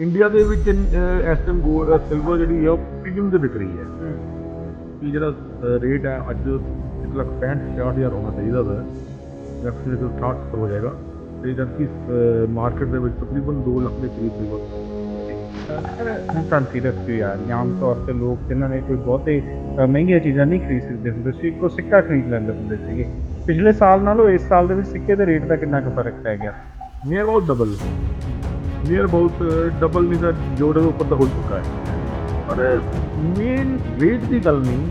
India ਦੇ ਵਿੱਚ ਇਸ ਟਾਈਮ ਗੋਲਡ ਸਿਲਵਰ ਜਿਹੜੀ ਹੈ ਉਹ ਪ੍ਰੀਮੀਅਮ ਤੇ ਵਿਕ ਰਹੀ ਹੈ। ਕਿ ਜਿਹੜਾ ਰੇਟ ਹੈ ਅੱਜ 1,65,000 ਹਜ਼ਾਰ ਹੋਣਾ ਚਾਹੀਦਾ ਵਾ। ਜੈਕਸਨ ਦੇ 68 ਹੋ ਜਾਏਗਾ। ਤੇ ਜਦ ਕਿ ਮਾਰਕੀਟ ਦੇ ਵਿੱਚ ਤਕਰੀਬਨ 2 ਲੱਖ ਦੇ ਕਰੀਬ ਸਿਲਵਰ ਸਰ ਹੁਣ ਧਨਤੇਰਸ ਵੀ ਆ। ਆਮ ਤੌਰ ਤੇ ਲੋਕ ਜਿਨ੍ਹਾਂ ਨੇ ਕੋਈ ਬਹੁਤੇ ਮਹਿੰਗੀਆਂ ਚੀਜ਼ਾਂ ਨਹੀਂ ਖਰੀਦ ਸਕਦੇ ਹੁੰਦੇ ਸੀ ਇੱਕੋ ਸਿੱਕਾ ਖਰੀਦ ਲੈਂਦੇ ਹੁੰਦੇ ਸੀਗੇ। ਪਿਛਲੇ ਸਾਲ ਨਾਲੋਂ ਇਸ ਸਾਲ ਦੇ ਵਿੱਚ ਸਿੱਕੇ ਦੇ ਰੇਟ ਦਾ ਕਿੰਨਾ ਕੁ ਫ਼ਰਕ ਪੈ ਗਿਆ? Near about double near about double ਨਹੀਂ ਤਾਂ ਜੋੜੇ ਦੇ ਉੱਪਰ ਤਾਂ ਹੋ ਚੁੱਕਾ ਹੈ ਪਰ ਮੇਨ ਰੇਟ ਦੀ ਗੱਲ ਨਹੀਂ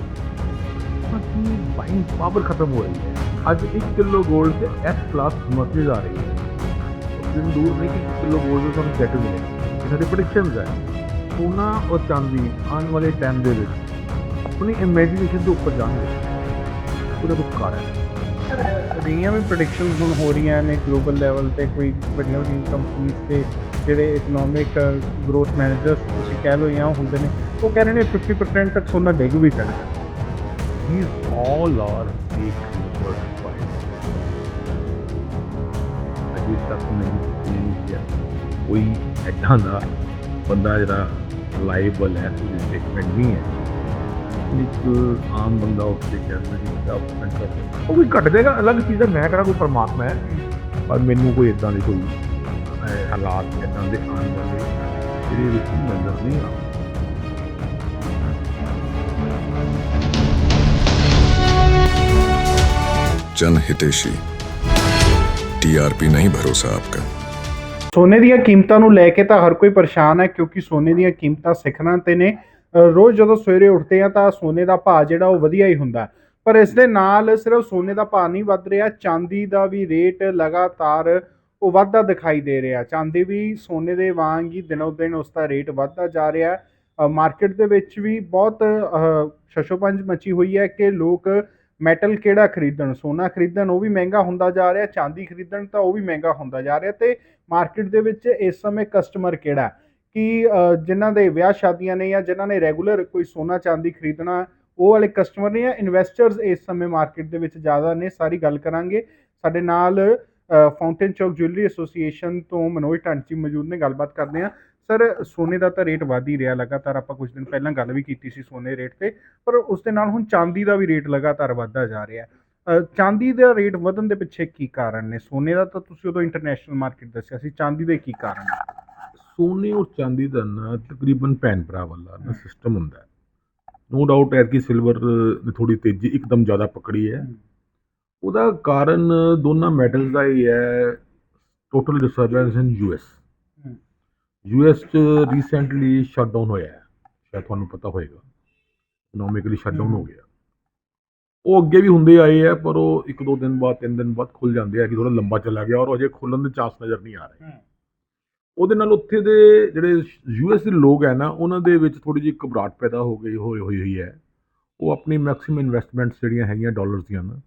ਬਾਕੀ ਬਾਈਂਗ ਪਾਵਰ ਖਤਮ ਹੋ ਰਹੀ ਹੈ ਅੱਜ 1 ਕਿਲੋ 골ਡ ਤੇ ਐਸ ਕਲਾਸ ਮਸੇਜ ਆ ਰਹੀ ਹੈ ਉਸ ਦਿਨ ਦੂਰ ਨਹੀਂ ਕਿ 1 ਕਿਲੋ 골ਡ ਦੇ ਤੁਹਾਨੂੰ ਸੈਟ ਮਿਲੇ ਇਹ ਸਾਡੇ ਪ੍ਰੈਡਿਕਸ਼ਨਸ ਹੈ ਸੋਨਾ ਔਰ ਚਾਂਦੀ ਆਉਣ ਵਾਲੇ ਟਾਈਮ ਦੇ ਵਿੱਚ ਆਪਣੀ ਇਮੇਜਿਨੇਸ਼ਨ ਦੇ ਉੱਪਰ ਜਾਣਗੇ ਉਹਦਾ ਕੁਝ ਕਾਰਨ ਹੈ ਰਹੀਆਂ ਵੀ ਪ੍ਰੈਡਿਕਸ਼ਨਸ ਹੁਣ ਹੋ ਰਹੀਆਂ ਨੇ ਜਿਹੜੇ ਇਕਨੋਮਿਕ ਗਰੋਥ ਮੈਨੇਜਰਸ ਤੁਸੀਂ ਕਹਿ ਲਓ ਜਾਂ ਹੁੰਦੇ ਨੇ, ਉਹ ਕਹਿ ਰਹੇ ਨੇ 50% ਤੱਕ ਸੋਨਾ ਡਿੱਗ ਵੀ ਸਕਦਾ These all are fake numbers files. ਅਜੇ ਤੱਕ ਨਹੀਂ ਕਿਹਾ ਕੋਈ ਐਡਾ ਦਾ ਬੰਦਾ ਜਿਹੜਾ ਲਾਈਬਲ ਹੈ ਉਹਦੀ ਸਟੇਟਮੈਂਟ ਨਹੀਂ ਹੈ। ਇੱਕ ਆਮ ਬੰਦਾ ਉੱਠ ਕੇ ਕਹਿੰਦਾ ਜੀ ਦਾ ਉਹ ਵੀ ਘਟ ਦੇਗਾ ਅਲੱਗ ਚੀਜ਼ ਹੈ, ਮੈਂ ਕਿਹੜਾ ਕੋਈ ਪਰਮਾਤਮਾ ਹੈ। ਪਰ ਮੈਨੂੰ ਕੋਈ ਇਦਾਂ ਦੀ ਕੋਈ ਹਾਲਾਤ ਇਦਾਂ ਦੇ ਆਉਣ ਵਾਲੇ ਇਹਦੇ ਵਿੱਚ ਨਜ਼ਰ ਨਹੀਂ ਆ जन हितेशी टीआरपी नहीं भरोसा आपका ਸੋਨੇ ਦੀਆਂ ਕੀਮਤਾਂ ਨੂੰ ਲੈ ਕੇ ਤਾਂ ਹਰ ਕੋਈ ਪਰੇਸ਼ਾਨ ਹੈ ਕਿਉਂਕਿ ਸੋਨੇ ਦੀਆਂ ਕੀਮਤਾਂ ਸਿਖਰਾਂ ਤੇ ਨੇ ਅ, ਰੋਜ਼ ਜਦੋਂ ਸਵੇਰੇ ਉੱਠਦੇ ਆ ਤਾਂ ਸੋਨੇ ਦਾ ਭਾਅ ਜਿਹੜਾ ਉਹ ਵਧੀਆ ਹੀ ਹੁੰਦਾ ਹੈ। ਪਰ ਇਸ ਦੇ ਨਾਲ ਸਿਰਫ ਸੋਨੇ ਦਾ ਭਾਅ ਨਹੀਂ ਵੱਧ ਰਿਹਾ ਚਾਂਦੀ ਦਾ ਵੀ ਰੇਟ ਲਗਾਤਾਰ ਉਹ ਵੱਧਦਾ ਦਿਖਾਈ ਦੇ ਰਿਹਾ। ਚਾਂਦੀ ਵੀ ਸੋਨੇ ਦੇ ਵਾਂਗ ਹੀ ਦਿਨੋ ਦਿਨ ਉਸ ਦਾ ਰੇਟ ਵੱਧਦਾ ਜਾ ਰਿਹਾ। ਹੈ ਮਾਰਕੀਟ ਦੇ ਵਿੱਚ ਵੀ ਬਹੁਤ ਸ਼ਸ਼ੋਪੰਜ ਮਚੀ ਹੋਈ ਹੈ ਕਿ ਲੋਕ ਮੈਟਲ ਕਿਹੜਾ ਖਰੀਦਣ? ਸੋਨਾ ਖਰੀਦਣ ਉਹ ਵੀ ਮਹਿੰਗਾ ਹੁੰਦਾ ਜਾ ਰਿਹਾ ਚਾਂਦੀ ਖਰੀਦਣ ਤਾਂ ਉਹ ਵੀ ਮਹਿੰਗਾ ਹੁੰਦਾ ਜਾ ਰਿਹਾ ਤੇ ਮਾਰਕੀਟ ਦੇ ਵਿੱਚ ਇਸ ਸਮੇਂ ਕਸਟਮਰ ਕਿਹੜਾ? ਕਿ ਅ, ਜਿਨ੍ਹਾਂ ਦੇ ਵਿਆਹ ਸ਼ਾਦੀਆਂ ਨੇ ਜਾਂ ਜਿਨ੍ਹਾਂ ਨੇ ਰੈਗੂਲਰ ਕੋਈ ਸੋਨਾ ਚਾਂਦੀ ਖਰੀਦਣਾ ਉਹ ਵਾਲੇ ਕਸਟਮਰ ਨੇ ਜਾਂ ਇਨਵੈਸਟਰਸ ਇਸ ਸਮੇਂ ਮਾਰਕੀਟ ਦੇ ਵਿੱਚ ਜ਼ਿਆਦਾ ਨੇ? ਸਾਰੀ ਗੱਲ ਕਰਾਂਗੇ। ਸਾਡੇ ਨਾਲ ਫਾਊਂਟੇਨ ਚੌਕ ਜੁਐਲਰੀ ਐਸੋਸੀਏਸ਼ਨ ਤੋਂ ਮਨੋਜ ਢਾਂਚੀ ਮੌਜੂਦ ਨੇ ਗੱਲਬਾਤ ਕਰਦੇ ਆ ਸਰ ਸੋਨੇ ਦਾ ਤਾਂ ਰੇਟ ਵਧ ਹੀ ਰਿਹਾ ਲਗਾਤਾਰ ਆਪਾਂ ਕੁਝ ਦਿਨ ਪਹਿਲਾਂ ਗੱਲ ਵੀ ਕੀਤੀ ਸੀ ਸੋਨੇ ਰੇਟ ਤੇ ਪਰ ਉਸ ਦੇ ਨਾਲ ਹੁਣ ਚਾਂਦੀ ਦਾ ਵੀ ਰੇਟ ਲਗਾਤਾਰ ਵੱਧਦਾ ਜਾ ਰਿਹਾ ਚਾਂਦੀ ਦਾ ਰੇਟ ਵਧਣ ਦੇ ਪਿੱਛੇ ਕੀ ਕਾਰਨ ਨੇ? ਸੋਨੇ ਦਾ ਤਾਂ ਤੁਸੀਂ ਉਦੋਂ ਇੰਟਰਨੈਸ਼ਨਲ ਮਾਰਕੀਟ ਦੱਸਿਆ ਸੀ ਚਾਂਦੀ ਦੇ ਕੀ ਕਾਰਨ ਸੋਨੇ ਔਰ ਚਾਂਦੀ ਦਾ ਨਾ ਤਕਰੀਬਨ ਭੈਣ ਭਰਾ ਵਾਲਾ ਨਾ ਸਿਸਟਮ ਹੁੰਦਾ ਹੈ। ਨੋ ਡਾਊਟ ਹੈ ਕਿ ਸਿਲਵਰ ਨੇ ਥੋੜੀ ਤੇਜ਼ੀ ਇੱਕਦਮ ਜ਼ਿਆਦਾ ਪਕੜੀ ਹੈ। ਉਹਦਾ ਕਾਰਨ ਦੋਨਾਂ ਮੈਟਲਸ ਦਾ ਹੀ ਹੈ total disturbance in US. US ਚ ਰੀਸੈਂਟਲੀ ਸ਼ਟਡਾਊਨ ਹੋਇਆ ਹੈ। ਸ਼ਾਇਦ ਤੁਹਾਨੂੰ ਪਤਾ ਹੋਏਗਾ। ਇਕਨੋਮਿਕਲੀ ਸ਼ਟਡਾਊਨ ਹੋ। ਗਿਆ। ਉਹ ਅੱਗੇ ਵੀ ਹੁੰਦੇ ਆਏ ਆ ਪਰ ਉਹ ਇੱਕ ਦੋ ਦਿਨ ਬਾਅਦ ਤਿੰਨ ਦਿਨ ਬਾਅਦ ਖੁੱਲ ਜਾਂਦੇ ਆ ਕਿ ਥੋੜਾ ਲੰਬਾ ਚੱਲਾ ਗਿਆ ਔਰ ਅਜੇ ਖੁੱਲਣ ਦੇ ਚਾਂਸ ਨਜ਼ਰ ਨਹੀਂ ਆ ਰਹੇ। ਉਹਦੇ ਨਾਲ ਉੱਥੇ ਦੇ ਜਿਹੜੇ ਯੂਐਸ ਦੇ ਲੋਕ ਹੈ ਨਾ ਉਹਨਾਂ ਦੇ ਵਿੱਚ ਥੋੜੀ ਜਿਹੀ ਘਬਰਾਹਟ ਪੈਦਾ ਹੋ ਗਈ ਹੋਈ ਹੋਈ ਹੈ। ਉਹ ਆਪਣੀ ਮੈਕਸਿਮਮ ਇਨਵੈਸਟਮੈਂਟਸ ਜਿਹੜੀਆਂ ਹੈਗੀਆਂ ਡਾਲਰਸ ਦੀਆਂ ਨਾ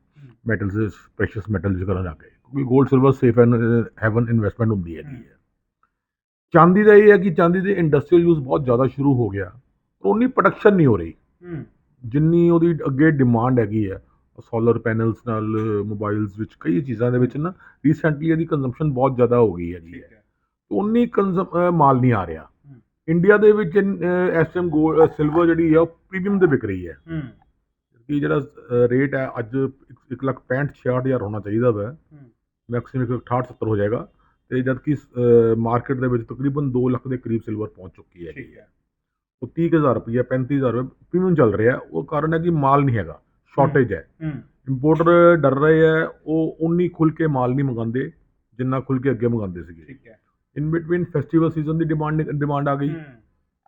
ਮੈਟਲਸ ਪ੍ਰੈਸ਼ੀਅਸ ਮੈਟਲਸ ਕਰਨ ਲੱਗ ਗਏ ਕਿਉਂਕਿ 골ਡ silver safe and haven investment ਹੁੰਦੀ ਹੈਗੀ ਹੈ। ਚਾਂਦੀ ਦਾ ਇਹ ਹੈ ਕਿ ਚਾਂਦੀ ਦੇ ਇੰਡਸਟਰੀਅਲ ਯੂਜ਼ ਬਹੁਤ ਜ਼ਿਆਦਾ ਸ਼ੁਰੂ ਹੋ ਗਿਆ। ਪਰ ਉਨੀ ਪ੍ਰੋਡਕਸ਼ਨ ਨਹੀਂ ਹੋ ਰਹੀ। ਜਿੰਨੀ ਉਹਦੀ ਅੱਗੇ ਡਿਮਾਂਡ ਹੈਗੀ ਹੈ ਸੋਲਰ ਪੈਨਲਸ ਨਾਲ ਮੋਬਾਈਲਸ ਵਿੱਚ ਕਈ ਚੀਜ਼ਾਂ ਦੇ ਵਿੱਚ ਨਾ ਰੀਸੈਂਟਲੀ ਇਹਦੀ ਕੰਜ਼ੰਪਸ਼ਨ ਬਹੁਤ ਜ਼ਿਆਦਾ ਹੋ ਗਈ ਹੈਗੀ ਹੈ। ਉਨੀ ਕੰਜ਼ਮ ਮਾਲ ਨਹੀਂ ਆ ਰਿਹਾ। ਇੰਡੀਆ ਦੇ ਵਿੱਚ ਇਸ ਟਾਈਮ ਸਿਲਵਰ ਜਿਹੜੀ ਹੈ ਉਹ ਪ੍ਰੀਮੀਅਮ ਤੇ ਵਿਕ ਰਹੀ ਹੈ। ਕਿ ਜਿਹੜਾ ਰੇਟ ਹੈ ਅੱਜ 1,65,000 ਹਜ਼ਾਰ ਹੋਣਾ ਚਾਹੀਦਾ ਵਾ। ਮੈਕਸਿਮਮ 68 70 ਹੋ ਜਾਏਗਾ। ਤੇ ਜਦ ਕਿ ਮਾਰਕੀਟ ਦੇ ਵਿੱਚ ਤਕਰੀਬਨ 2 ਲੱਖ ਦੇ ਕਰੀਬ ਸਿਲਵਰ ਪਹੁੰਚ ਚੁੱਕੀ ਹੈ ਠੀਕ ਹੈ। ਉਹ 30000 ਰੁਪਏ 35000 ਰੁਪਏ ਪ੍ਰੀਮੀਅਮ ਚੱਲ ਰਿਹਾ। ਹੈ। ਉਹ ਕਾਰਨ ਹੈ ਕਿ ਮਾਲ ਨਹੀਂ ਹੈਗਾ। ਸ਼ਾਰਟੇਜ ਹੈ। ਇੰਪੋਰਟਰ ਡਰ ਰਹੇ ਹੈ। ਉਹ ਉਨੀ ਖੁੱਲ ਕੇ ਮਾਲ ਨਹੀਂ ਮੰਗਾਉਂਦੇ ਜਿੰਨਾ ਖੁੱਲ ਕੇ ਅੱਗੇ ਮੰਗਾਉਂਦੇ ਸੀਗੇ। ਠੀਕ ਹੈ। ਇਨ ਬਿਟਵੀਨ ਫੈਸਟੀਵਲ ਸੀਜ਼ਨ ਦੀ ਡਿਮਾਂਡ ਡਿਮਾਂਡ ਆ ਗਈ।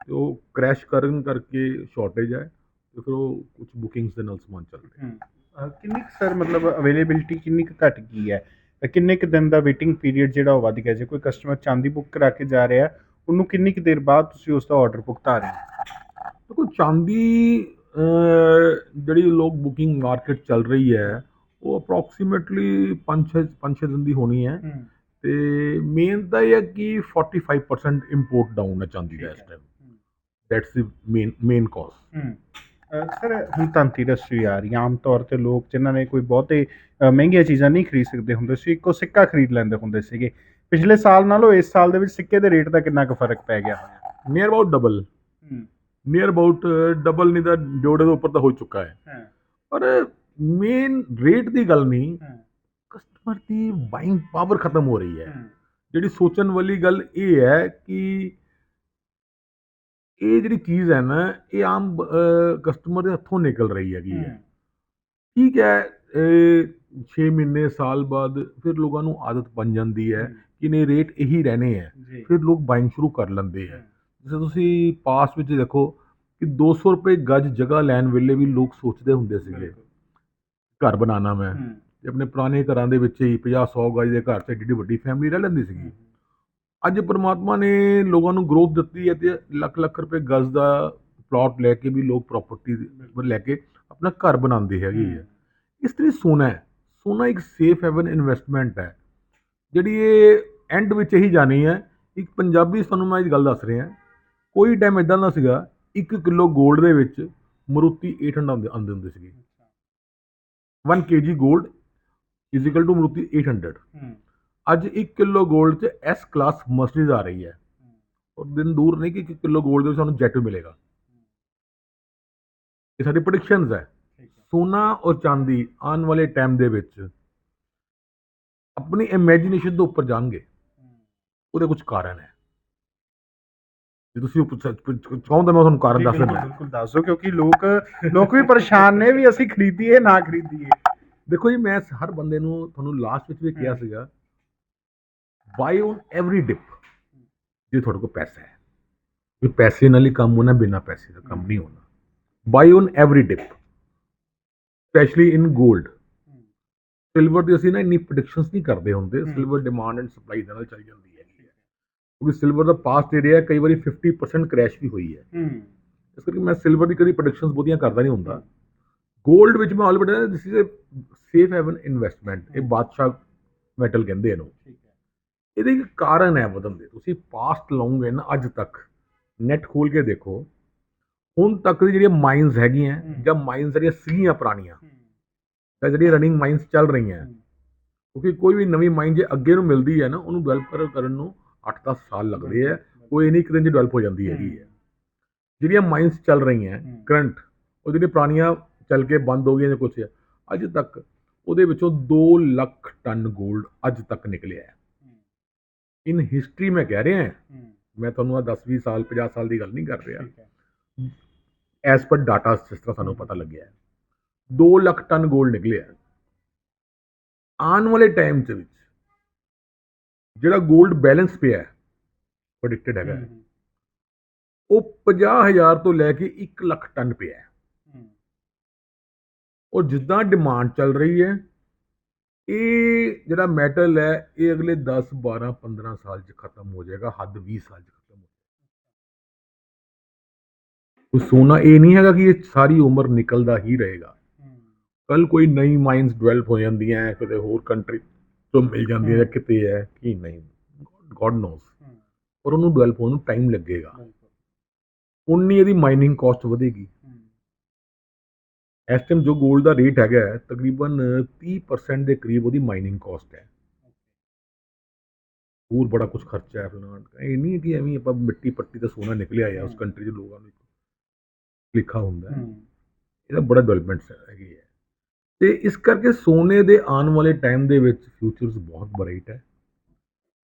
ਤੇ ਉਹ ਕ੍ਰੈਸ਼ ਕਰਨ ਕਰਕੇ ਸ਼ਾਰਟੇਜ ਹੈ। ਤੇ ਫਿਰ ਉਹ ਕੁਝ ਬੁਕਿੰਗਸ ਦੇ ਨਾਲ ਸਮਾਨ ਚੱਲ ਰਿਹਾ ਕਿੰਨੀ ਕੁ ਸਰ ਮਤਲਬ ਅਵੇਲੇਬਿਲਿਟੀ ਕਿੰਨੀ ਕੁ ਘਟ ਗਈ ਹੈ? ਕਿੰਨੇ ਕੁ ਦਿਨ ਦਾ ਵੇਟਿੰਗ ਪੀਰੀਅਡ ਜਿਹੜਾ ਉਹ ਵੱਧ ਗਿਆ? ਜੇ ਕੋਈ ਕਸਟਮਰ ਚਾਂਦੀ ਬੁੱਕ ਕਰਾ ਕੇ ਜਾ ਰਿਹਾ ਹੈ, ਉਹਨੂੰ ਕਿੰਨੀ ਕੁ ਦੇਰ ਬਾਅਦ ਤੁਸੀਂ ਉਸ ਦਾ ਆਰਡਰ ਭੁਗਤਾ ਰਹੇ ਹੋ? ਦੇਖੋ ਚਾਂਦੀ ਅਹ, ਜਿਹੜੀ ਲੋਕ ਬੁਕਿੰਗ ਮਾਰਕੀਟ ਚੱਲ ਰਹੀ ਹੈ ਉਹ ਅਪਰੋਕਸੀਮੇਟਲੀ 5-6 5-6 ਦਿਨ ਦੀ ਹੋਣੀ ਹੈ। ਤੇ ਮੇਨ ਤਾਂ ਇਹ ਹੈ ਕਿ 45% ਇੰਪੋਰਟ ਡਾਊਨ ਹੈ ਚਾਂਦੀ ਦਾ ਇਸ time that's the main main cause sir ਹੁਣ ਧਨਤੇਰਸ ਵੀ ਆ ਰਹੀ ਹੈ। ਆਮ ਤੌਰ ਤੇ ਲੋਕ ਜਿਨ੍ਹਾਂ ਨੇ ਕੋਈ ਬਹੁਤੇ ਮਹਿੰਗੀਆਂ ਚੀਜ਼ਾਂ ਨਹੀਂ ਖਰੀਦ ਸਕਦੇ ਹੁੰਦੇ ਸੀ ਇੱਕੋ ਸਿੱਕਾ ਖਰੀਦ ਲੈਂਦੇ ਹੁੰਦੇ ਸੀਗੇ। ਪਿਛਲੇ ਸਾਲ ਨਾਲੋਂ ਇਸ ਸਾਲ ਦੇ ਵਿੱਚ ਸਿੱਕੇ ਦੇ ਰੇਟ ਦਾ ਕਿੰਨਾ ਕੁ ਫ਼ਰਕ ਪੈ ਗਿਆ ਹੋਇਆ? Near about double near about double ਨਹੀਂ ਤਾਂ ਜੋੜੇ ਤੋਂ ਉੱਪਰ ਤਾਂ ਹੋ ਚੁੱਕਾ ਹੈ। ਹਾਂ। ਪਰ ਮੇਨ ਰੇਟ ਦੀ ਗੱਲ ਨਹੀਂ ਕਸਟਮਰ ਦੀ ਬਾਇੰਗ ਪਾਵਰ ਖਤਮ ਹੋ ਰਹੀ ਹੈ। ਜਿਹੜੀ ਸੋਚਣ ਵਾਲੀ ਗੱਲ ਇਹ ਹੈ ਕਿ ਇਹ ਜਿਹੜੀ ਚੀਜ਼ ਹੈ ਨਾ ਇਹ ਆਮ ਕਸਟਮਰ ਦੇ ਹੱਥੋਂ ਨਿਕਲ ਰਹੀ ਹੈਗੀ ਹੈ। ਠੀਕ ਹੈ ਇਹ 6 ਮਹੀਨੇ ਸਾਲ ਬਾਅਦ ਫਿਰ ਲੋਕਾਂ ਨੂੰ ਆਦਤ ਬਣ ਜਾਂਦੀ ਹੈ ਕਿ ਨਹੀਂ ਰੇਟ ਇਹੀ ਰਹਿਣੇ ਹੈ। ਫਿਰ ਲੋਕ ਬਾਇੰਗ ਸ਼ੁਰੂ ਕਰ ਲੈਂਦੇ ਹੈ। ਜਿਵੇਂ ਤੁਸੀਂ ਪਾਸ ਵਿੱਚ ਦੇਖੋ ਕਿ 200 ਰੁਪਏ ਗੱਜ ਜਗ੍ਹਾ ਲੈਣ ਵੇਲੇ ਵੀ ਲੋਕ ਸੋਚਦੇ ਹੁੰਦੇ ਸੀਗੇ ਘਰ ਬਣਾਉਣਾ ਮੈਂ ਤੇ ਆਪਣੇ ਪੁਰਾਣੇ ਘਰਾਂ ਦੇ ਵਿੱਚ ਹੀ 50 100 ਗਜ ਦੇ ਘਰ 'ਚ ਏਡੀ ਵੱਡੀ ਫੈਮਿਲੀ ਰਹਿ ਲੈਂਦੀ ਸੀਗੀ। ਅੱਜ ਪ੍ਰਮਾਤਮਾ ਨੇ ਲੋਕਾਂ ਨੂੰ ਗਰੋਥ ਦਿੱਤੀ ਹੈ ਤੇ ਲੱਖ ਲੱਖ ਰੁਪਏ ਗਜ਼ ਦਾ ਪਲਾਟ ਲੈ ਕੇ ਵੀ ਲੋਕ ਪ੍ਰਾਪਰਟੀ ਲੈ ਕੇ ਆਪਣਾ ਘਰ ਬਣਾਉਂਦੇ ਹੈਗੇ ਹੈ। ਇਸ ਤਰ੍ਹਾਂ ਸੋਨਾ ਹੈ। ਸੋਨਾ ਇੱਕ ਸੇਫ ਹੈਵਨ ਇਨਵੈਸਟਮੈਂਟ ਹੈ। ਜਿਹੜੀ ਇਹ ਐਂਡ ਵਿੱਚ ਇਹੀ ਜਾਣੀ ਹੈ। ਇੱਕ ਪੰਜਾਬੀ ਤੁਹਾਨੂੰ ਮੈਂ ਇਹ ਗੱਲ ਦੱਸ ਰਿਹਾ। ਕੋਈ ਟਾਈਮ ਇਦਾਂ ਦਾ ਸੀਗਾ 1 ਕਿਲੋ 골ਡ ਦੇ ਵਿੱਚ ਮਰੂਤੀ 800 ਆਉਂਦੇ ਹੁੰਦੇ ਸੀਗੇ। 1 kg gold is equal to Maruti 800 ਅੱਜ 1 ਕਿਲੋ 골ਡ 'ਚ ਐਸ ਕਲਾਸ ਮਰਸੀਡੀਜ਼ ਆ ਰਹੀ ਹੈ। ਔਰ ਦਿਨ ਦੂਰ ਨਹੀਂ ਕਿ 1 ਕਿਲੋ 골ਡ ਦੇ ਵਿੱਚ ਸਾਨੂੰ ਜੈਟ ਮਿਲੇਗਾ। ਇਹ ਸਾਡੀ ਪ੍ਰੈਡਿਕਸ਼ਨਸ ਹੈ। ਸੋਨਾ ਔਰ ਚਾਂਦੀ ਆਉਣ ਵਾਲੇ ਟਾਈਮ ਦੇ ਵਿੱਚ ਆਪਣੀ ਇਮੇਜਿਨੇਸ਼ਨ ਤੋਂ ਉੱਪਰ ਜਾਣਗੇ। ਉਹਦੇ ਕੁਝ ਕਾਰਨ ਹੈ। ਜੇ ਤੁਸੀਂ ਚਾਹੋ ਤਾਂ ਮੈਂ ਤੁਹਾਨੂੰ ਕਾਰਨ ਦੱਸ ਦਿੰਦਾ। ਬਿਲਕੁਲ ਦੱਸ ਦਿਓ ਕਿਉਂਕਿ ਲੋਕ ਲੋਕ ਵੀ ਪਰੇਸ਼ਾਨ ਨੇ ਵੀ ਅਸੀਂ ਖਰੀਦੀਏ ਨਾ ਖਰੀਦੀਏ। ਦੇਖੋ ਜੀ ਮੈਂ ਹਰ ਬੰਦੇ ਨੂੰ ਤੁਹਾਨੂੰ ਲਾਸਟ ਵਿੱਚ ਵੀ ਕਿਹਾ ਸੀਗਾ ਬਾਈ ਔਨ ਐਵਰੀ ਡਿਪ ਜੇ ਤੁਹਾਡੇ ਕੋਲ ਪੈਸਾ ਹੈ ਵੀ ਪੈਸੇ ਨਾਲ ਹੀ ਕੰਮ ਹੋਣਾ ਬਿਨਾ ਪੈਸੇ ਦਾ ਕੰਮ ਨਹੀਂ ਹੋਣਾ। Buy on every dip specially in 골ਡ ਸਿਲਵਰ ਦੀ ਅਸੀਂ ਨਾ ਇੰਨੀ ਪ੍ਰੈਡਿਕਸ਼ਨਸ ਨਹੀਂ ਕਰਦੇ ਹੁੰਦੇ। ਸਿਲਵਰ ਡਿਮਾਂਡ ਐਂਡ ਸਪਲਾਈ ਦੇ ਨਾਲ ਚੱਲ ਜਾਂਦੀ ਹੈ। ਕਿਉਂਕਿ ਸਿਲਵਰ ਦਾ ਪਾਸਟ ਏਰੀਆ ਕਈ ਵਾਰੀ 50% ਕ੍ਰੈਸ਼ ਵੀ ਹੋਈ ਹੈ। ਇਸ ਕਰਕੇ ਮੈਂ ਸਿਲਵਰ ਦੀ ਕਦੀ ਪ੍ਰੈਡਿਕਸ਼ਨਸ ਬਹੁਤੀਆਂ ਕਰਦਾ ਨਹੀਂ ਹੁੰਦਾ। 골ਡ ਵਿੱਚ ਮੈਂ already this is a safe haven investment ਇਹ ਬਾਦਸ਼ਾਹ ਮੈਟਲ ਕਹਿੰਦੇ ਇਹਨੂੰ। ਇਹਦੇ ਇੱਕ ਕਾਰਨ ਹੈ ਵਧਣ ਦੇ। ਤੁਸੀਂ ਪਾਸਟ ਲਓਗੇ ਨਾ ਅੱਜ ਤੱਕ ਨੈਟ ਖੋਲ ਕੇ ਦੇਖੋ ਹੁਣ ਤੱਕ ਦੀ ਜਿਹੜੀਆਂ ਮਾਈਨਸ ਹੈਗੀਆਂ ਜਾਂ ਮਾਈਨਸ ਜਿਹੜੀਆਂ ਸੀਗੀਆਂ ਪੁਰਾਣੀਆਂ ਜਾਂ ਜਿਹੜੀਆਂ ਰਨਿੰਗ ਮਾਈਨਸ ਚੱਲ ਰਹੀਆਂ ਕਿਉਂਕਿ ਕੋਈ ਵੀ ਨਵੀਂ ਮਾਈਨ ਜੇ ਅੱਗੇ ਨੂੰ ਮਿਲਦੀ ਹੈ ਨਾ ਉਹਨੂੰ ਡਿਵੈਲਪ ਕਰਨ ਨੂੰ 8-10 ਸਾਲ ਲੱਗਦੇ ਆ ਕੋਈ ਇਹ ਨਹੀਂ ਇੱਕ ਦਿਨ 'ਚ ਡਿਵੈਲਪ ਹੋ ਜਾਂਦੀ ਹੈਗੀ ਹੈ। ਜਿਹੜੀਆਂ ਮਾਈਨਸ ਚੱਲ ਰਹੀਆਂ ਕਰੰਟ ਉਹ ਜਿਹੜੀਆਂ ਪੁਰਾਣੀਆਂ ਚੱਲ ਕੇ ਬੰਦ ਹੋ ਗਈਆਂ ਜਾਂ ਹੈ ਅੱਜ ਤੱਕ ਉਹਦੇ ਵਿੱਚੋਂ 2 ਲੱਖ ਟਨ 골ਡ ਅੱਜ ਤੱਕ ਨਿਕਲਿਆ ਹੈ। ਇਨ ਹਿਸਟਰੀ ਮੈਂ ਕਹਿ ਰਿਹਾ ਮੈਂ ਤੁਹਾਨੂੰ ਆ 10 20 ਸਾਲ 50 ਸਾਲ ਦੀ ਗੱਲ ਨਹੀਂ ਕਰ ਰਿਹਾ। ਐਸ ਪਰ ਡਾਟਾ ਜਿਸ ਤਰ੍ਹਾਂ ਸਾਨੂੰ ਪਤਾ ਲੱਗਿਆ ਹੈ 2 ਲੱਖ ਟਨ 골ਡ ਨਿਕਲਿਆ। ਆਉਣ ਵਾਲੇ ਟਾਈਮ ਦੇ ਵਿੱਚ ਜਿਹੜਾ 골ਡ ਬੈਲੈਂਸ ਪਿਆ ਹੈ ਪ੍ਰੈਡਿਕਟਡ ਹੈਗਾ ਉਹ 50000 ਤੋਂ ਲੈ ਕੇ 1 ਲੱਖ ਟਨ ਪਿਆ ਹੈ। ਔਰ ਜਿੱਦਾਂ ਡਿਮਾਂਡ ਚੱਲ ਰਹੀ ਹੈ ਇਹ ਜਿਹੜਾ ਮੈਟਲ ਹੈ ਇਹ ਅਗਲੇ 10 12 15 ਸਾਲ ਚ ਖਤਮ ਹੋ ਜਾਏਗਾ ਹੱਦ 20 ਸਾਲ ਚ ਖਤਮ ਹੋ ਜਾਏਗਾ। ਉਹ ਸੋਨਾ ਇਹ ਨਹੀਂ ਹੈਗਾ ਕਿ ਇਹ ਸਾਰੀ ਉਮਰ ਨਿਕਲਦਾ ਹੀ ਰਹੇਗਾ। ਕੱਲ ਕੋਈ ਨਈ ਮਾਈਨਸ ਡਿਵੈਲਪ ਹੋ ਜਾਂਦੀਆਂ ਹੈ ਕਿਤੇ ਹੋਰ ਕੰਟਰੀ ਤੋਂ ਮਿਲ ਜਾਂਦੀਆਂ ਹੈ। ਕਿਤੇ ਹੈ ਕੀ ਨਹੀਂ ਗੋਡ ਨੋਸ ਪਰ ਉਹਨੂੰ ਡਿਵੈਲਪ ਹੋਣ ਨੂੰ ਟਾਈਮ ਲੱਗੇਗਾ। ਉਨੀ ਇਹਦੀ ਮਾਈਨਿੰਗ ਕਾਸਟ ਵਧੇਗੀ। ਇਸ ਟਾਈਮ ਜੋ 골ਡ ਦਾ ਰੇਟ ਹੈਗਾ ਹੈ, ਤਕਰੀਬਨ 30% ਦੇ ਕਰੀਬ ਉਹਦੀ ਮਾਈਨਿੰਗ ਕਾਸਟ ਹੈ। ਹੋਰ ਬੜਾ ਕੁਝ ਖਰਚਾ ਹੈ ਫਲਾਣ ਇਹ ਨਹੀਂ ਹੈ ਕਿ ਐਵੇਂ ਆਪਾਂ ਮਿੱਟੀ ਪੱਟੀ ਦਾ ਸੋਨਾ ਨਿਕਲਿਆ ਆ ਉਸ ਕੰਟਰੀ ਦੇ ਲੋਕਾਂ ਨੂੰ ਲਿਖਾ ਹੁੰਦਾ ਹੈ। ਇਹਦਾ ਬੜਾ ਡਿਵੈਲਪਮੈਂਟ ਹੈਗੀ ਹੈ। ਤੇ ਇਸ ਕਰਕੇ ਸੋਨੇ ਦੇ ਆਉਣ ਵਾਲੇ ਟਾਈਮ ਦੇ ਵਿੱਚ ਫਿਊਚਰਸ ਬਹੁਤ ਬ੍ਰਾਈਟ ਹੈ।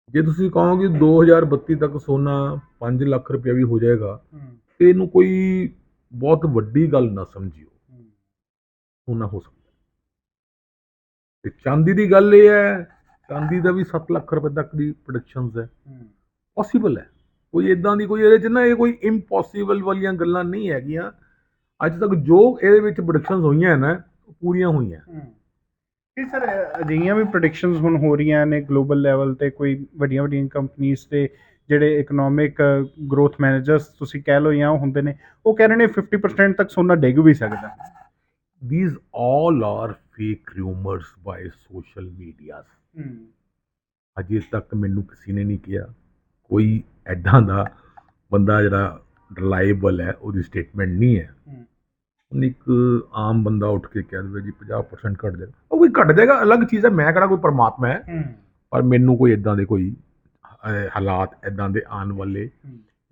ਜੇ ਤੁਸੀਂ ਕਹੋ ਕਿ 2032 ਤੱਕ ਸੋਨਾ 5 ਲੱਖ ਰੁਪਏ ਵੀ ਹੋ ਜਾਏਗਾ ਤੇ ਇਹਨੂੰ ਕੋਈ ਬਹੁਤ ਵੱਡੀ ਗੱਲ ਨਾ ਸਮਝਿਓ। ਸੋਨਾ ਹੋ ਸਕਦਾ। ਤੇ ਚਾਂਦੀ ਦੀ ਗੱਲ ਇਹ ਹੈ ਚਾਂਦੀ ਦਾ ਵੀ 7 ਲੱਖ ਰੁਪਏ ਤੱਕ ਦੀ ਪ੍ਰੋਡਕਸ਼ਨਸ ਹੈ। ਪੋਸੀਬਲ ਹੈ। ਕੋਈ ਇਦਾਂ ਦੀ ਕੋਈ ਇਹਦੇ ਚ ਨਾ ਇਹ ਕੋਈ ਇੰਪੋਸੀਬਲ ਵਾਲੀਆਂ ਗੱਲਾਂ ਨਹੀਂ ਹੈਗੀਆਂ। ਅੱਜ ਤੱਕ ਜੋ ਇਹਦੇ ਵਿੱਚ ਪ੍ਰੋਡਕਸ਼ਨਸ ਹੋਈਆਂ ਨਾ ਉਹ ਪੂਰੀਆਂ ਹੋਈਆਂ। ਇਹ ਸਰ ਅਜਿਹੀਆਂ ਵੀ ਪ੍ਰੈਡਿਕਸ਼ਨਸ ਹੁਣ ਹੋ ਰਹੀਆਂ ਨੇ ਗਲੋਬਲ ਲੈਵਲ ਤੇ ਕੋਈ ਵੱਡੀਆਂ ਵੱਡੀਆਂ ਕੰਪਨੀਆਂ ਦੇ ਜਿਹੜੇ ਇਕਨੋਮਿਕ ਗਰੋਥ ਮੈਨੇਜਰਸ ਤੁਸੀਂ ਕਹਿ ਲਓ ਜਾਂ ਹੁੰਦੇ ਨੇ ਉਹ ਕਹਿ ਰਹੇ ਨੇ 50% ਤੱਕ ਸੋਨਾ ਡਿੱਗ ਵੀ ਸਕਦਾ। These all are fake rumors by social medias. ਅਜੇ ਤੱਕ ਮੈਨੂੰ ਕਿਸੇ ਨੇ ਨਹੀਂ ਕਿਹਾ। ਕੋਈ ਐਦਾਂ ਦਾ ਬੰਦਾ ਜਿਹੜਾ ਰਿਲਾਏਬਲ ਹੈ ਉਹਦੀ ਸਟੇਟਮੈਂਟ ਨਹੀਂ ਹੈ। ਹੁਣ ਇੱਕ ਆਮ ਬੰਦਾ ਉੱਠ ਕੇ ਕਹਿ ਦੇਵੇ ਜੀ 50% ਘਟ ਜਾਏਗਾ ਉਹ ਕੋਈ ਘਟ ਜਾਏਗਾ ਅਲੱਗ ਚੀਜ਼ ਹੈ। ਮੈਂ ਕਿਹੜਾ ਕੋਈ ਪਰਮਾਤਮਾ ਹੈ। ਪਰ ਮੈਨੂੰ ਕੋਈ ਇਦਾਂ ਦੇ ਕੋਈ ਹਾਲਾਤ ਐਦਾਂ ਦੇ ਆਉਣ ਵਾਲੇ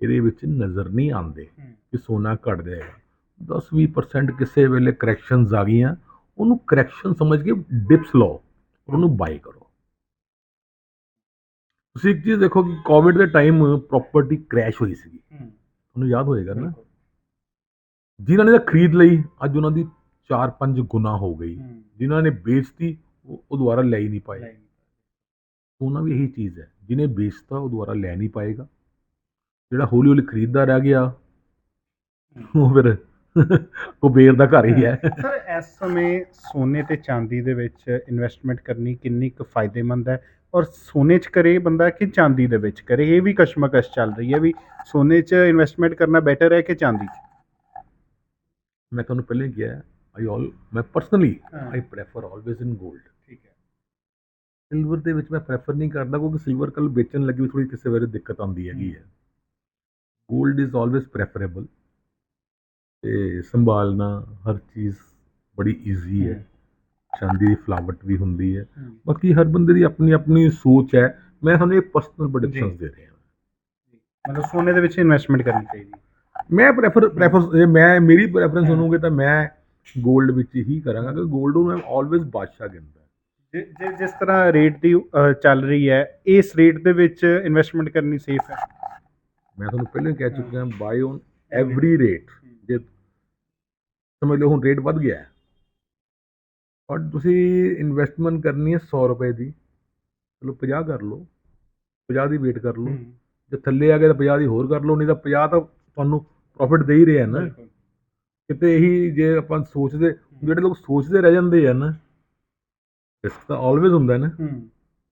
ਇਹਦੇ ਵਿੱਚ ਨਜ਼ਰ ਨਹੀਂ ਆਉਂਦੇ ਕਿ ਸੋਨਾ ਘਟ ਜਾਏਗਾ। 10-20% ਕਿਸੇ ਵੇਲੇ ਕਰੈਕਸ਼ਨਸ ਆ ਗਈਆਂ ਉਹਨੂੰ ਕਰੈਕਸ਼ਨ ਸਮਝ ਕੇ ਡਿਪਸ ਲਓ ਉਹਨੂੰ ਬਾਈ ਕਰੋ। ਤੁਸੀਂ ਇੱਕ ਚੀਜ਼ ਦੇਖੋ ਕਿ ਕੋਵਿਡ ਦੇ ਟਾਈਮ ਪ੍ਰਾਪਰਟੀ ਕ੍ਰੈਸ਼ ਹੋਈ ਸੀਗੀ। ਤੁਹਾਨੂੰ ਯਾਦ ਹੋਏਗਾ ਨਾ? ਜਿਨ੍ਹਾਂ ਨੇ ਤਾਂ ਖਰੀਦ ਲਈ ਅੱਜ ਉਹਨਾਂ ਦੀ 4-5 ਗੁਣਾ ਹੋ ਗਈ। ਜਿਨ੍ਹਾਂ ਨੇ ਵੇਚਤੀ ਉਹ ਉਹ ਦੁਬਾਰਾ ਲੈ ਹੀ ਨਹੀਂ ਪਾਏ। ਸੋਨਾ ਵੀ ਇਹੀ ਚੀਜ਼ ਹੈ ਜਿਹਨੇ ਵੇਚਤਾ ਉਹ ਦੁਬਾਰਾ ਲੈ ਨਹੀਂ ਪਾਏਗਾ। ਜਿਹੜਾ ਹੌਲੀ ਹੌਲੀ ਖਰੀਦਦਾ ਰਹਿ ਗਿਆ ਉਹ ਫਿਰ ਕੁਬੇਰ ਦਾ ਘਰ ਹੀ ਹੈ। ਸਰ ਇਸ ਸਮੇਂ ਸੋਨੇ ਤੇ ਚਾਂਦੀ ਦੇ ਵਿੱਚ ਇਨਵੈਸਟਮੈਂਟ ਕਰਨੀ ਕਿੰਨੀ ਕੁ ਫਾਇਦੇਮੰਦ ਹੈ? ਔਰ ਸੋਨੇ 'ਚ ਕਰੇ ਬੰਦਾ ਕਿ ਚਾਂਦੀ ਦੇ ਵਿੱਚ ਕਰੇ? ਇਹ ਵੀ ਕਸ਼ਮਕਸ਼ ਚੱਲ ਰਹੀ ਹੈ ਵੀ ਸੋਨੇ 'ਚ ਇਨਵੈਸਟਮੈਂਟ ਕਰਨਾ ਬੈਟਰ ਹੈ ਕਿ ਚਾਂਦੀ 'ਚ? ਮੈਂ ਤੁਹਾਨੂੰ ਪਹਿਲਾਂ ਕਿਹਾ ਆਈ ਆਲ ਮੈਂ personally. I prefer always in 골ਡ ਠੀਕ ਹੈ। ਸਿਲਵਰ ਦੇ ਵਿੱਚ ਮੈਂ ਪ੍ਰੈਫਰ ਨਹੀਂ ਕਰਦਾ ਕਿਉਂਕਿ ਸਿਲਵਰ ਕੱਲ ਵੇਚਣ ਲੱਗੀ ਥੋੜੀ ਕਿਸੇ ਵੇਲੇ ਦਿੱਕਤ ਆਉਂਦੀ ਹੈਗੀ ਹੈ। 골ਡ ਇਜ਼ ਆਲਵੇਜ਼ ਪ੍ਰੈਫਰੇਬਲ ਤੇ ਸੰਭਾਲਣਾ ਹਰ ਚੀਜ਼ ਬੜੀ ਈਜ਼ੀ ਹੈ। ਚਾਂਦੀ ਦੀ ਫਲਾਵਟ ਵੀ ਹੁੰਦੀ ਹੈ। ਬਾਕੀ ਹਰ ਬੰਦੇ ਦੀ ਆਪਣੀ ਆਪਣੀ ਸੋਚ ਹੈ। ਮੈਂ ਤੁਹਾਨੂੰ ਇਹ ਪਰਸਨਲ ਪ੍ਰੈਡਿਕਸ਼ਨਸ। ਦੇ ਰਿਹਾ ਮਤਲਬ ਸੋਨੇ ਦੇ ਵਿੱਚ ਇਨਵੈਸਟਮੈਂਟ ਕਰਨੀ ਚਾਹੀਦੀ ਮੈਂ ਪ੍ਰੈਫਰ ਪ੍ਰੈਫਰ ਜੇ ਮੈਂ ਮੇਰੀ ਪ੍ਰੈਫਰੈਂਸ ਹਾਂ। ਸੁਣੋਗੇ ਤਾਂ ਮੈਂ 골ਡ ਵਿੱਚ ਹੀ ਕਰਾਂਗਾ ਕਿ 골ਡ ਨੂੰ ਮੈਂ ਆਲਵੇਜ਼ ਬਾਦਸ਼ਾਹ ਗਿਣਦਾ ਜੇ- ਜਿਸ ਤਰ੍ਹਾਂ ਰੇਟ ਦੀ ਚੱਲ ਰਹੀ ਹੈ ਇਸ ਰੇਟ ਦੇ ਵਿੱਚ ਇਨਵੈਸਟਮੈਂਟ ਕਰਨੀ ਸੇਫ ਹੈ। ਮੈਂ ਤੁਹਾਨੂੰ ਪਹਿਲਾਂ ਹੀ ਕਹਿ ਚੁੱਕਿਆ ਬਾਈ ਔਨ ਐਵਰੀ ਰੇਟ ਜੇ ਸਮਝ ਲਓ ਹੁਣ ਰੇਟ ਵੱਧ ਗਿਆ ਹੈ। ਔਰ ਤੁਸੀਂ ਇਨਵੈਸਟਮੈਂਟ ਕਰਨੀ ਹੈ 100 ਰੁਪਏ ਦੀ। ਚਲੋ 50 ਕਰ ਲਓ 50 ਦੀ ਵੇਟ ਕਰ ਲਓ। ਜੇ ਥੱਲੇ ਆ ਗਿਆ ਤਾਂ 50 ਦੀ ਹੋਰ ਕਰ ਲਓ ਨਹੀਂ ਤਾਂ 50 ਤਾਂ ਤੁਹਾਨੂੰ ਪ੍ਰੋਫਿਟ ਦੇ ਹੀ ਰਿਹਾ ਨਾ। ਕਿਤੇ ਇਹੀ ਜੇ ਆਪਾਂ ਸੋਚਦੇ ਜਿਹੜੇ ਲੋਕ ਸੋਚਦੇ ਰਹਿ ਜਾਂਦੇ ਆ ਨਾ ਰਿਸਕ ਤਾਂ ਆਲਵੇਜ਼ ਹੁੰਦਾ ਹੈ। ਨਾ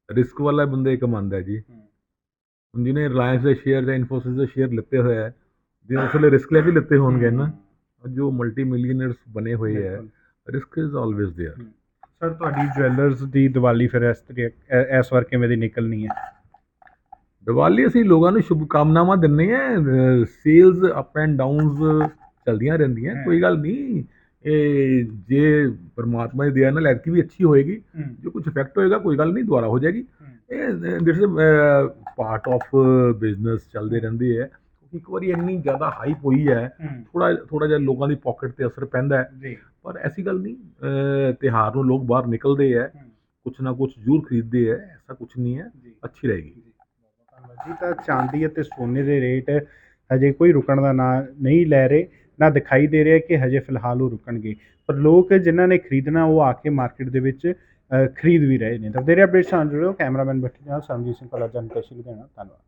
ਰਿਸਕ ਵਾਲਾ ਬੰਦਾ ਹੀ ਕਮਾਉਂਦਾ ਜੀ। ਹੁਣ ਜਿਹਨੇ ਰਿਲਾਇੰਸ ਦੇ ਸ਼ੇਅਰ ਜਾਂ ਇਨਫੋਸਿਸ ਦੇ ਸ਼ੇਅਰ ਲਿੱਤੇ ਹੋਏ ਹੈ ਜਿਹਨੇ ਉਸ ਵੇਲੇ ਰਿਸਕ ਲੈ ਕੇ ਲਿੱਤੇ ਹੋਣਗੇ ਨਾ। ਜੋ ਮਲਟੀ ਮਿਲੀਅਨਰਸ ਬਣੇ ਹੋਏ ਹੈ। Risk is always there sir ਤੁਹਾਡੀ ਜਵੈਲਰਸ ਦੀ ਦੀਵਾਲੀ ਫਿਰ ਇਸ ਤਰੀਕੇ ਇਸ ਵਾਰ ਕਿਵੇਂ ਦੀ ਨਿਕਲਣੀ ਹੈ? ਦੀਵਾਲੀ ਅਸੀਂ ਲੋਕਾਂ ਨੂੰ ਸ਼ੁਭ ਕਾਮਨਾਵਾਂ ਦਿੰਨੇ ਆ ਸੇਲਸ ਅਪ ਐਂਡ ਡਾਊਨਸ ਚਲਦੀਆਂ ਰਹਿੰਦੀਆਂ। ਕੋਈ ਗੱਲ ਨਹੀਂ। ਇਹ ਜੇ ਪਰਮਾਤਮਾ ਦੀ ਦਇਆ ਨਾਲ ਐਤਕੀ ਵੀ ਅੱਛੀ ਹੋਏਗੀ ਜੋ ਕੁਝ ਇਫੈਕਟ ਹੋਏਗਾ ਕੋਈ ਗੱਲ ਨਹੀਂ ਦੁਬਾਰਾ ਹੋ ਜਾਏਗੀ। ਇਹ this is part of business ਚੱਲਦੇ ਰਹਿੰਦੇ ਹੈ। ਇੱਕ ਵਾਰੀ ਇੰਨੀ ਜ਼ਿਆਦਾ ਹਾਈਪ ਹੋਈ ਹੈ ਥੋੜਾ ਥੋੜਾ ਜਿਹਾ ਲੋਕਾਂ ਦੀ ਪਾਕਟ ਤੇ ਅਸਰ ਪੈਂਦਾ ਹੈ। ਪਰ ਐਸੀ ਗੱਲ ਨਹੀਂ ਅਹ, ਤਿਉਹਾਰ ਨੂੰ ਲੋਕ ਬਾਹਰ ਨਿਕਲਦੇ ਹੈ ਕੁਛ ਨਾ ਕੁਛ ਜ਼ਰੂਰ ਖਰੀਦਦੇ ਹੈ ਐਸਾ ਕੁਛ ਨਹੀਂ ਹੈ ਅੱਛੀ ਰਹੇਗੀ। ਜੀ। ਤਾਂ ਚਾਂਦੀ ਅਤੇ ਸੋਨੇ ਦੇ ਰੇਟ ਹਜੇ ਕੋਈ ਰੁਕਣ ਦਾ ਨਾਂ ਨਹੀਂ ਲੈ ਰਹੇ ਨਾ ਦਿਖਾਈ ਦੇ ਰਿਹਾ ਕਿ ਹਜੇ ਫਿਲਹਾਲ ਉਹ ਰੁਕਣਗੇ। ਪਰ ਲੋਕ ਜਿਨ੍ਹਾਂ ਨੇ ਖਰੀਦਣਾ ਉਹ ਆ ਕੇ ਮਾਰਕੀਟ ਦੇ ਵਿੱਚ ਖਰੀਦ ਵੀ ਰਹੇ ਨੇ। ਤਾਂ ਤੇਰੇ ਅਪਡੇਟਸ ਆਨ ਜੁੜਿਓ ਕੈਮਰਾਮੈਨ ਬੱਠੀ ਨਾਲ ਸਰਮਜੀਤ ਸਿੰਘ ਕੋਲਾ ਜਨਕੇਸ਼ੀ ਲੁਧਿਆਣਾ ਧੰਨਵਾਦ।